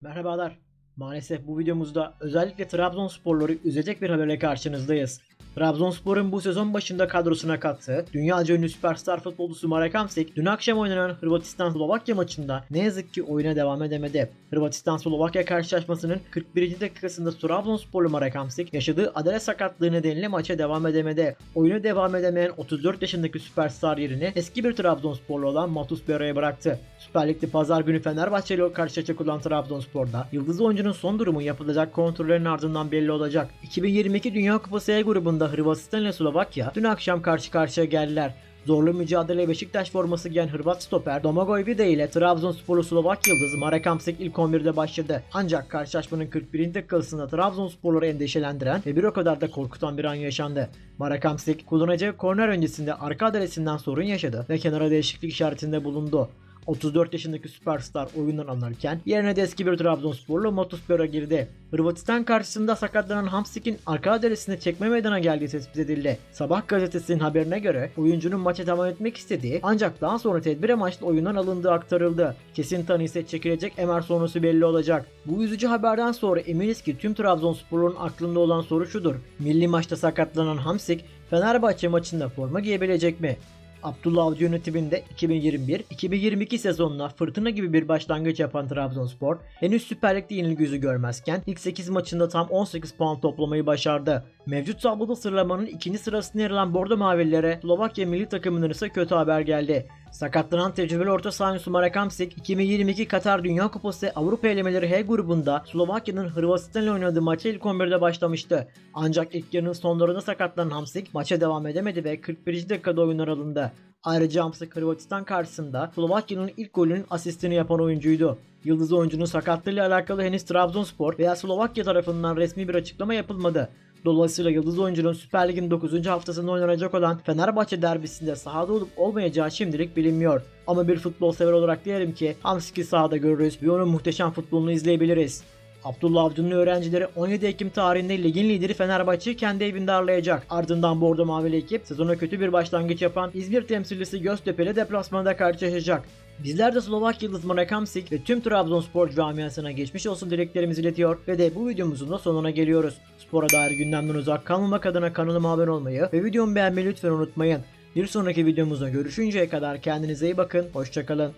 Merhabalar. Maalesef bu videomuzda özellikle Trabzonsporları üzecek bir haberle karşınızdayız. Trabzonspor'un bu sezon başında kadrosuna kattığı dünyaca ünlü süperstar futbolcusu Marek Hamsik dün akşam oynanan Hırvatistan-Slovakya maçında ne yazık ki oyuna devam edemedi. Hırvatistan-Slovakya karşılaşmasının 41. dakikasında Trabzonsporlu Marek Hamsik yaşadığı adale sakatlığı nedeniyle maça devam edemedi. Oyuna devam edemeyen 34 yaşındaki süperstar yerini eski bir Trabzonsporlu olan Matus Bera'ya bıraktı. Süper Lig'de pazar günü Fenerbahçe ile karşılaşacak olan Trabzonspor'da yıldız oyuncunun son durumu yapılacak kontrollerin ardından belli olacak. 2022 Dünya Kupası E grubunda Hırvatistan ile Slovakya dün akşam karşı karşıya geldiler. Zorlu mücadele Beşiktaş forması giyen Hırvat stoper Domagoj Vida ile Trabzonsporlu Slovak yıldızı Marek Hamsik ilk 11'de başladı. Ancak karşılaşmanın 41. dakikasında Trabzonsporları endişelendiren ve bir o kadar da korkutan bir an yaşandı. Marek Hamsik kullanacağı korner öncesinde arka adresinden sorun yaşadı ve kenara değişiklik işaretinde bulundu. 34 yaşındaki süperstar oyundan alınırken yerine de eski bir Trabzonsporlu Matus Bera girdi. Hırvatistan karşısında sakatlanan Hamsik'in arka adresinde çekme meydana geldiği tespit edildi. Sabah gazetesinin haberine göre oyuncunun maça devam etmek istediği ancak daha sonra tedbir amaçlı oyundan alındığı aktarıldı. Kesin tanı ise çekilecek MR sonrası belli olacak. Bu üzücü haberden sonra eminiz ki tüm Trabzonspor'un aklında olan soru şudur. Milli maçta sakatlanan Hamsik Fenerbahçe maçında forma giyebilecek mi? Abdullah Avcı yönetiminde 2021-2022 sezonuna fırtına gibi bir başlangıç yapan Trabzonspor henüz Süper Lig'de yenilgi yüzü görmezken ilk 8 maçında tam 18 puan toplamayı başardı. Mevcut tabloda sıralamanın ikinci sırasında yer alan Bordo Mavililere Slovakya milli takımının ise kötü haber geldi. Sakatlanan tecrübeli orta saha oyuncusu Marek Hamsik 2022 Katar Dünya Kupası Avrupa elemeleri H grubunda Slovakya'nın Hırvatistan ile oynadığı maça ilk 11'de başlamıştı. Ancak ilk yarının sonlarında sakatlanan Hamsik maça devam edemedi ve 41. dakikada oyundan alındı. Ayrıca Hamsik Hırvatistan karşısında Slovakya'nın ilk golünün asistini yapan oyuncuydu. Yıldız oyuncunun sakatlığıyla alakalı henüz Trabzonspor veya Slovakya tarafından resmi bir açıklama yapılmadı. Dolayısıyla Yıldız oyuncunun Süper Lig'in 9. haftasında oynanacak olan Fenerbahçe derbisinde sahada olup olmayacağı şimdilik bilinmiyor. Ama bir futbol sever olarak diyelim ki Hamsik'i sahada görürüz ve onun muhteşem futbolunu izleyebiliriz. Abdullah Avcı'nın öğrencileri 17 Ekim tarihinde ligin lideri Fenerbahçe'yi kendi evinde ağırlayacak. Ardından Bordo Mavili ekip sezona kötü bir başlangıç yapan İzmir temsilcisi Göztepe ile deplasmanda karşılaşacak. Bizler de Slovak Yıldız Marek Hamsik ve tüm Trabzonspor camiasına geçmiş olsun dileklerimizi iletiyor ve de bu videomuzun da sonuna geliyoruz. Spora dair gündemden uzak kalmamak adına kanalıma abone olmayı ve videomu beğenmeyi lütfen unutmayın. Bir sonraki videomuzda görüşünceye kadar kendinize iyi bakın, hoşçakalın.